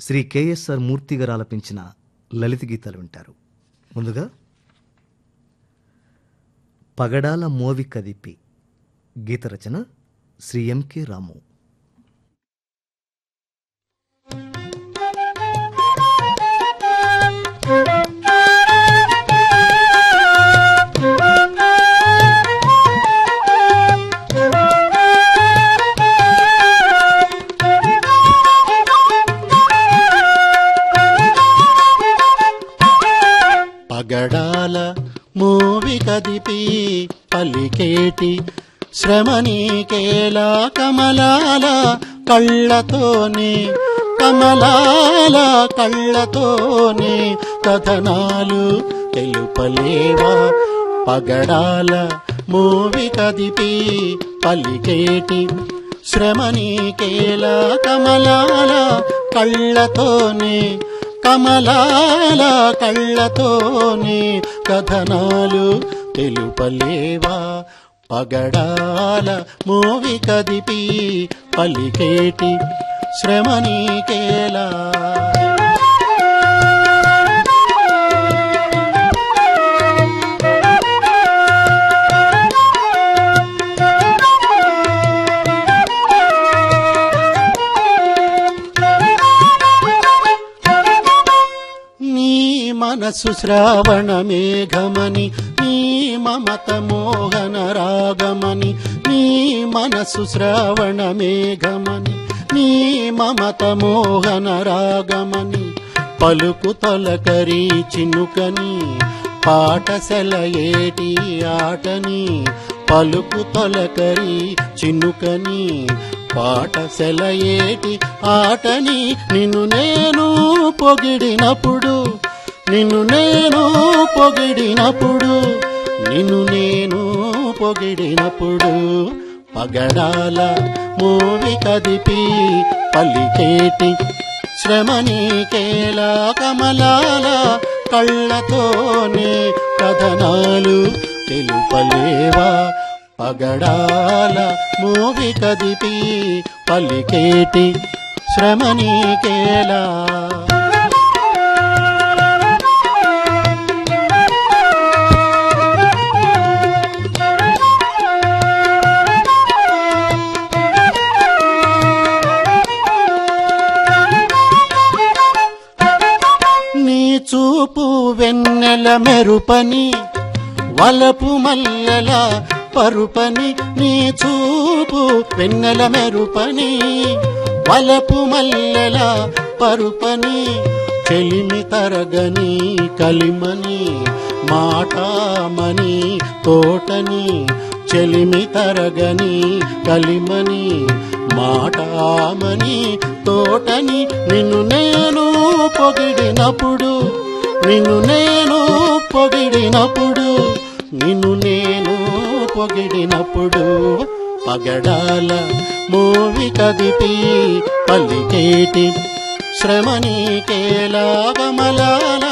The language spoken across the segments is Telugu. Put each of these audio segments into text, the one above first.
శ్రీ కేఎస్ఆర్ మూర్తి గారు ఆలపించిన లలిత గీతాలు వింటారు. ముందుగా పగడాల మోవి కదిపి గీత రచన శ్రీ ఎంకే రాము. కమలాల కళ్ళతోనే కమలాల కళ్ళతోనే కథనాలు తెలుపలేవా? పగడాల మూవి కదిపి పలికేటి శ్రమణీకేలా కమలాల కళ్ళతోనే కమలాల కళ్ళతోనే కథనాలు తెలుపలేవా? పగడాల మోవి కదిపి పలికేటి శ్రమణీకేలా నీ సుశ్రావణ మేఘమని నీ మమత మోహన రాగమని నీ మనసు శ్రావణ మేఘమని నీ మమత మోహన రాగమని పలుకు తొలకరి చినుకని పాటసెల ఏటి ఆటని పలుకు తొలకరి చినుకని పాటసెల ఏటి ఆటని నిన్ను నేను పొగిడినప్పుడు నిన్ను నేను పొగిడినప్పుడు నిన్ను నేను పొగిడినప్పుడు పగడాల మూవి కదిపి పలికేటి శ్రమణీకేలా కమలాల కళ్ళతోనే కథనాలు తెలుపలేవా? పగడాల మూవి కదిపి పలికేటి శ్రమణీకేలా నీ మెరుపని వలపు మల్లెల పరుపని నీ చూపు వెన్నెల మెరుపని వలపు మల్లెల పరుపని చెలిమి తరగని కలిమని మాటామని తోటని చెలిమి తరగని కలిమని మాటామని తోటని నిన్ను నేను పొగిడినప్పుడు నిన్ను నేను పొగిడినప్పుడు నిన్ను నేను పొగిడినప్పుడు పగడాల మూవి కదిపి పల్లికేటి శ్రమణీకేలా కమలాల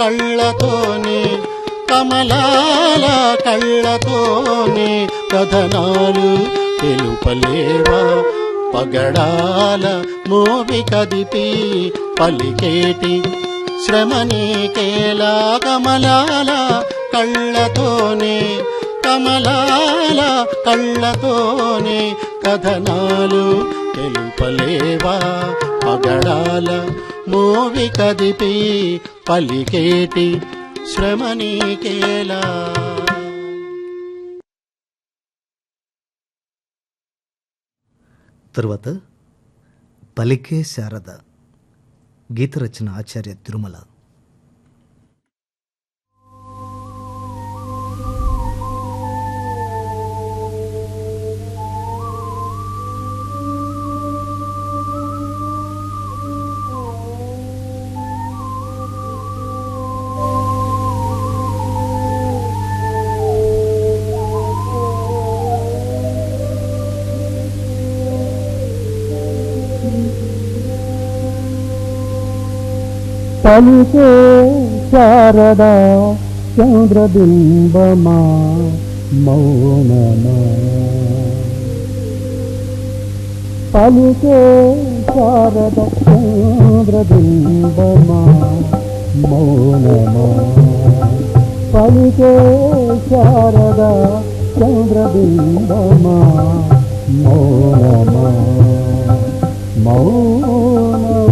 కళ్ళతోనే కమలాల కళ్ళతోనే కథనాలు తెలుపలేవా? పగడాల మోవి కదిపి పలికేటి శ్రమణీకేలా కమలాల కళ్ళతోనే కమలాల కళ్ళతోనే కథనాలు తెలుపలేవా పగడాల మూవి కదిపి పలికేటి శ్రమణీకేలా తర్వాత పలికే శారద గీతరచన ఆచార్య తిరుమల. పలికే శారదా చంద్రబింబమా మౌనమా? పలికే శారద చంద్రబింబమా మౌనమా? పలికే శారద చంద్రబింబమా మౌనమా? మౌనమా?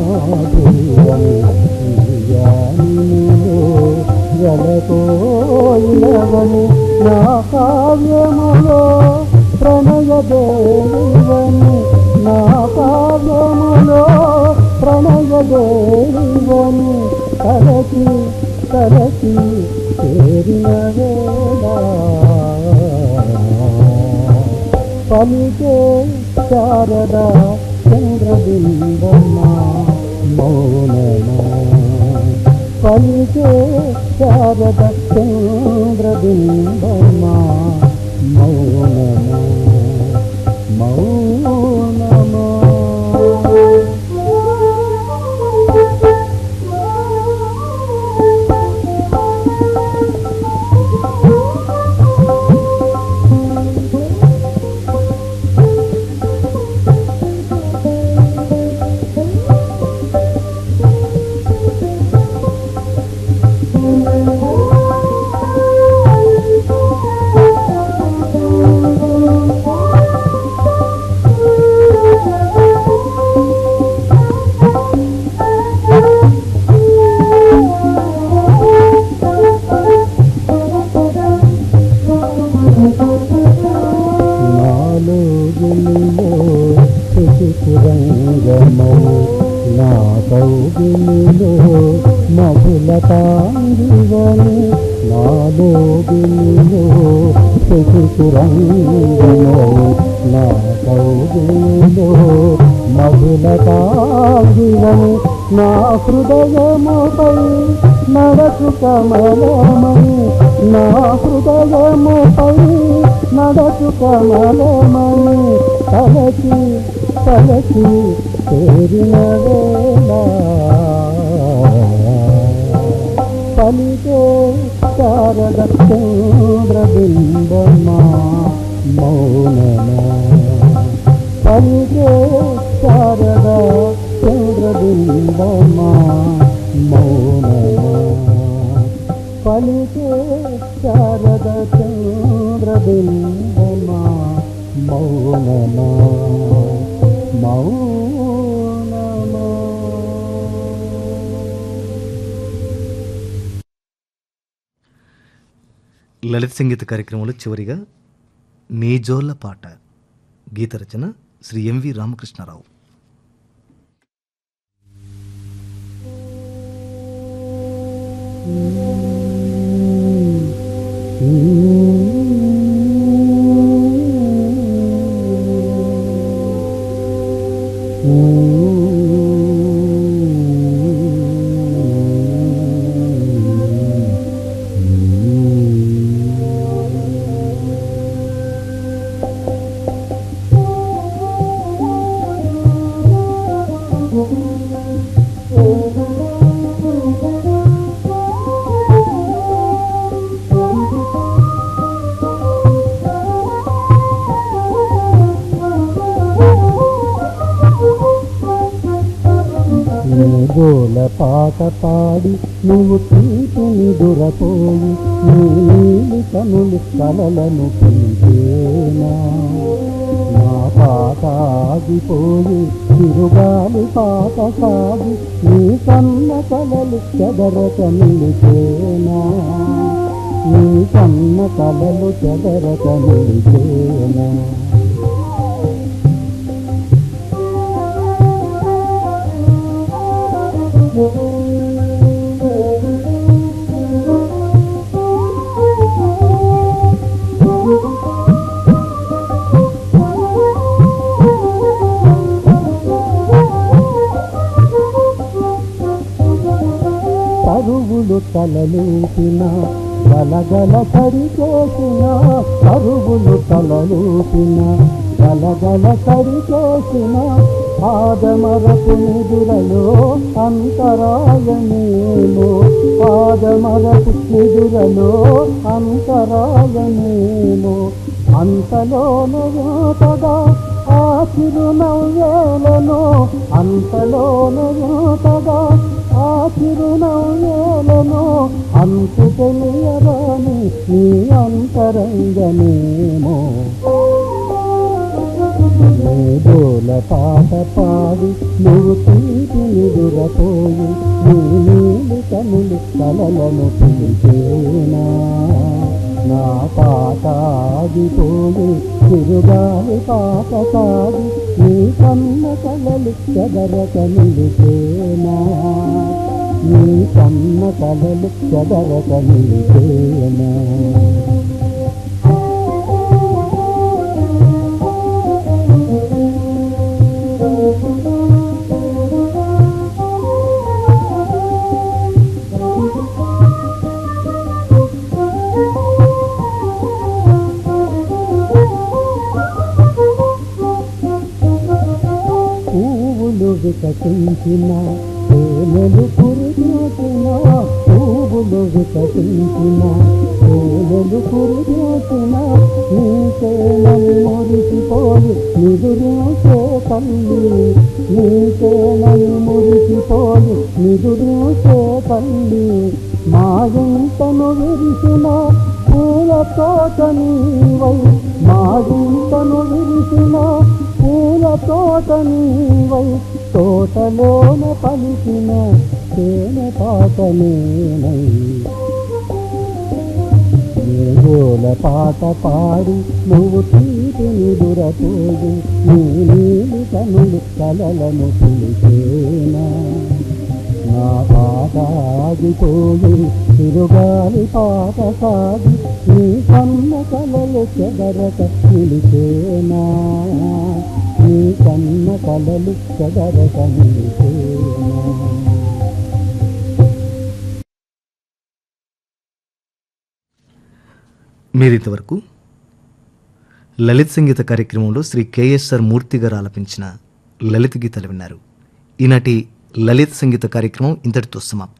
రసమాధుర్యము ఈ నా కావ్యములో ప్రణయ దేవని నా కావ్యములో ప్రణయ దేవని తలకి తలకి చేరిన వేళ. పలికే శారదా చంద్రబింబమా మౌనమా? పలికే శారద చంద్రబింబమా మౌనమా? మౌనమా శశిపురంగమౌ నా కౌగిలిలో మధుల నా హృదయముపై నడచు కమలమణి నా హృదయముపై నడచు కమలమణి తలచి తలచి చేరిన వేళ. పలికే శారద చంద్రబింబమా మౌనమా పలికే శారద చంద్రబింబమా మౌనమా పలికే శారద చంద్రబింబమా మౌనమా మౌనమా. లలిత సంగీత కార్యక్రమంలో చివరిగా నీ జోళ్ళ పాట గీత రచన శ్రీ ఎంవి రామకృష్ణారావు. గోల పాట పాడి నువ్వు తీపిని దురపోయి నీ నీలి కనులు కలలను పిలిచేనా నా పాట ఆగిపోయి తిరుగాలి పాట సాగి నీ కన్న కలలు చెదరక నిలిచేనా? నీ కన్న కలలు చెదరక నిలిచేనా? పరుగులు తలలూపిన గలగల సరి చేసిన పరుగులు తలలూపిన గలగల సరి పాదమరపు నిదురలో అంతరాయనేమో పాదమరపు నిదురలో అంతరాయనేమో అంతలోను యోతగా ఆ చిరునవ్వేలను అంతలోను యోతగా ఆ చిరునవ్వేలను అంతు తెలియరాని నీ అంతరంగమేమో? మేడోల పాట పాడి నువ్వు తీపి నిదురపోయి నీ నీలి కనులు కలలను పిలిచేనా. నా పాట ఆగిపోయి తిరుగాలి పాట సాగి నీ కన్న కలలు చెదరక నిలిచేనా. నీ కన్న కలలు చెదరక నిలిచేనా. వికసించిన తేనెలు కురిసిన పువ్వులు వికసించిన తేనెలు కురిసిన నీకేనని మురిసిపోయి నిదురించే తల్లి నీకేనని మురిసిపోయి నిదురించే తల్లి. మా ఇంటను విరిసిన పూల తోట నీవై మా ఇంటను విరిసిన పూల తోట నీవై. తోటలోన పలికిన తేనె పాట నేనై పాట పాడి నువ్వు తీపి నిదురపోయి నీ నీలి కనులు కలలను పిలిచేనా నా పాట ఆగిపోయి తిరుగాలి పాట సాగి నీ కన్న కలలు చెదరక పిలిచేనా నీ కన్న కలలు మీరు ఇంతవరకు మీరింతవరకు లలిత్ సంగీత కార్యక్రమంలో శ్రీ కేఎస్ఆర్ మూర్తి గారు ఆలపించిన లలిత గీతాలు విన్నారు. ఈనాటి లలిత్ సంగీత కార్యక్రమం ఇంతటితో సమాప్తం.